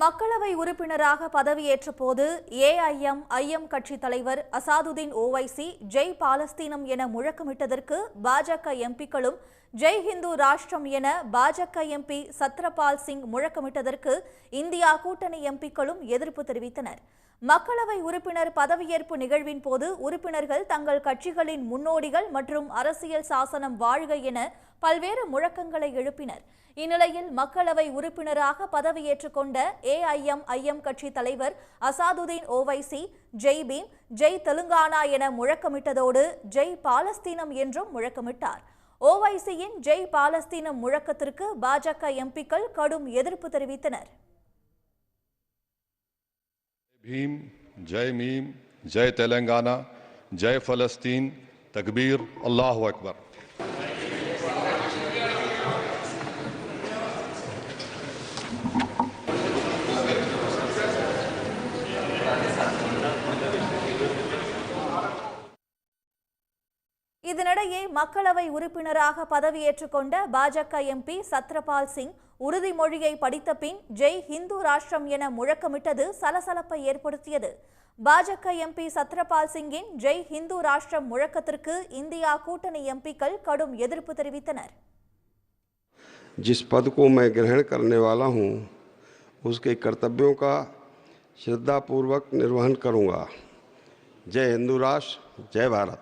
மக்களவை உறுப்பினராக பதவியேற்ற போது ஏஐஎம் ஐஎம் கட்சி தலைவர் அசாதுதீன் ஓவைசி ஜெய் பாலஸ்தீனம் என முழக்கமிட்டதற்கு பாஜக எம்பிக்களும் ஜெய் ஹிந்து ராஷ்டிரம் என பாஜக எம்பி சத்ரபால் சிங் முழக்கமிட்டதற்கு இந்தியா கூட்டணி எம்பிக்களும் எதிர்ப்பு தெரிவித்தனர். மக்களவை உறுப்பினர் பதவியேற்பு நிகழ்வின் போது உறுப்பினர்கள் தங்கள் கட்சிகளின் முன்னோடிகள் மற்றும் அரசியல் சாசனம் வாழ்க என பல்வேறு முழக்கங்களை எழுப்பினர். இந்நிலையில் மக்களவை உறுப்பினராக பதவியேற்றுக் கொண்ட ஏஐஎம் ஐஎம் கட்சி தலைவர் அசாதுதீன் ஓவைசி ஜெய் பீம் ஜெய் தெலுங்கானா என முழக்கமிட்டதோடு ஜெய் பாலஸ்தீனம் என்றும் முழக்கமிட்டார். ஓவைசியின் ஜெய் பாலஸ்தீனம் முழக்கத்திற்கு பாஜக எம்பிக்கள் கடும் எதிர்ப்பு தெரிவித்தனர். भीम जय मीम जय तेलंगाना जय फलस्तीन तकबीर अल्लाह अकबर। இதனிடையே மக்களவை உறுப்பினராக பதவியேற்றுக் கொண்ட பாஜக எம்பி சத்ரபால் சிங் உறுதிமொழியை படித்த பின் ஜெய் ஹிந்து ராஷ்டிரம் என முழக்கமிட்டது சலசலப்பை ஏற்படுத்தியது பாஜக எம்பி சத்ரபால் சிங்கின் ஜெய் ஹிந்து ராஷ்டிரம் முழக்கத்திற்கு இந்தியா கூட்டணி எம்பிக்கள் கடும் எதிர்ப்பு தெரிவித்தனர் जिस पद को मैं ग्रहण करने वाला हूँ उसके कर्तव्यों का श्रद्धापूर्वक निर्वहन करूँगा जय हिंदू राष्ट्र जय भारत